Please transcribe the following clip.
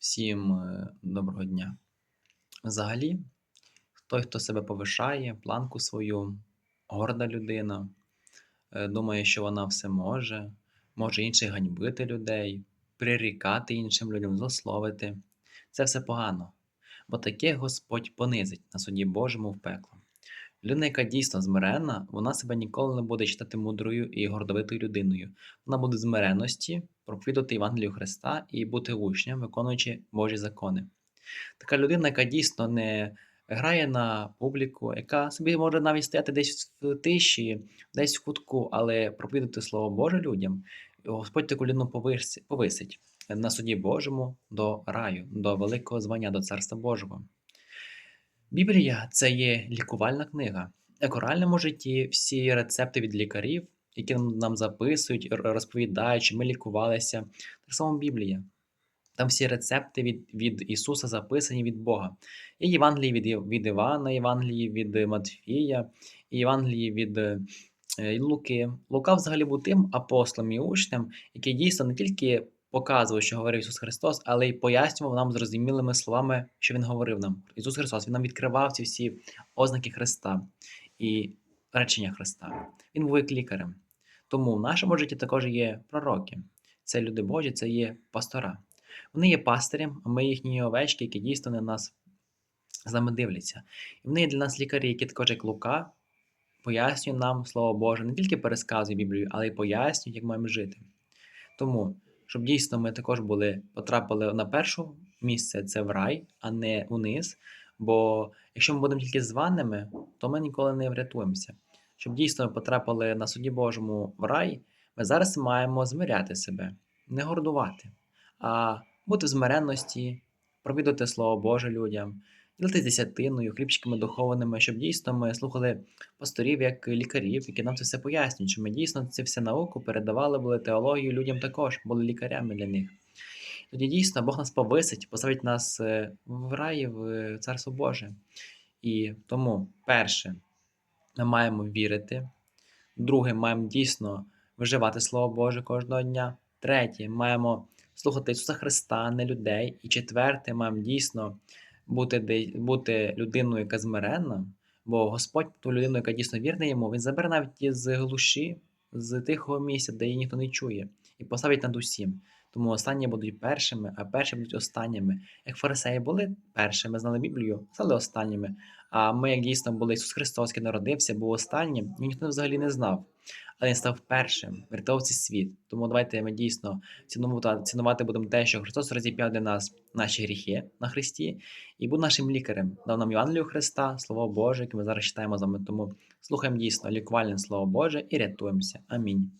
Всім е, доброго дня. Взагалі, той, хто себе повишає, планку свою, горда людина, е, думає, що вона все може, може інших ганьбити людей, прирікати іншим людям, злословити. Це все погано, бо таке Господь понизить на суді Божому в пекло. Людина, яка дійсно змиренна, вона себе ніколи не буде читати мудрою і гордовитою людиною. Вона буде в змиренності, проповідувати Євангелію Христа і бути учнем, виконуючи Божі закони. Така людина, яка дійсно не грає на публіку, яка собі може навіть стояти десь в тиші, десь в кутку, але проповідати Слово Боже людям, Господь таку людину повисить на суді Божому до раю, до великого звання, до Царства Божого. Біблія це є лікувальна книга. У реальному житті всі рецепти від лікарів, які нам записують, розповідають, що ми лікувалися, так само Біблія. Там всі рецепти від, від Ісуса записані від Бога. І Євангелії від, від Івана, Євангелії від Матфія, і Євангелії від е, Луки. Лука взагалі був тим апостолом і учнем, який дійсно не тільки показував, що говорив Ісус Христос, але й пояснював нам зрозумілими словами, що Він говорив нам. Ісус Христос, Він нам відкривав ці всі ознаки Христа і речення Христа. Він був як лікарем. Тому в нашому житті також є пророки. Це люди Божі, це є пастора. Вони є пастирем, а ми їхні овечки, які дійсно на нас з нами дивляться. І вони є для нас лікарі, які також як Лука пояснюють нам Слово Боже, не тільки пересказують Біблію, але й пояснюють, як маємо жити. Тому, щоб дійсно ми також були, потрапили на перше місце, це в рай, а не униз. Бо якщо ми будемо тільки званими, то ми ніколи не врятуємося. Щоб дійсно ми потрапили на суді Божому в рай, ми зараз маємо змиряти себе, не гордувати, а бути в змиренності, провідувати Слово Боже людям, ділитися десятиною, хлібчиками духовними, щоб дійсно ми слухали пасторів як лікарів, які нам це все пояснюють, що ми дійсно це все науку передавали, були теологію людям також, були лікарями для них. Тоді дійсно Бог нас повисить, поставить нас е, в раї, в Царство Боже. І тому, перше, ми маємо вірити. Друге, маємо дійсно виживати Слово Боже кожного дня. Третє, маємо слухати Ісуса Христа, не людей. І четверте, маємо дійсно бути, де- бути людиною, яка змиренна, бо Господь ту людину, яка дійсно вірна йому, Він забере навіть з глуші, з тихого місця, де її ніхто не чує, і поставить над усім. Тому останні будуть першими, а перші будуть останніми. Як фарисеї були першими, знали Біблію, стали останніми. А ми, як дійсно були Ісус Христос, який народився, був останнім, і ніхто взагалі не знав. Але він став першим, врятував світ. Тому давайте ми дійсно цінувати, цінувати будемо те, що Христос розіп'яв для нас наші гріхи на Христі, і був нашим лікарем. Дав нам Євангелію Христа, Слово Боже, яке ми зараз читаємо з вами. Тому слухаємо дійсно лікувальне Слово Боже і рятуємося. Амінь.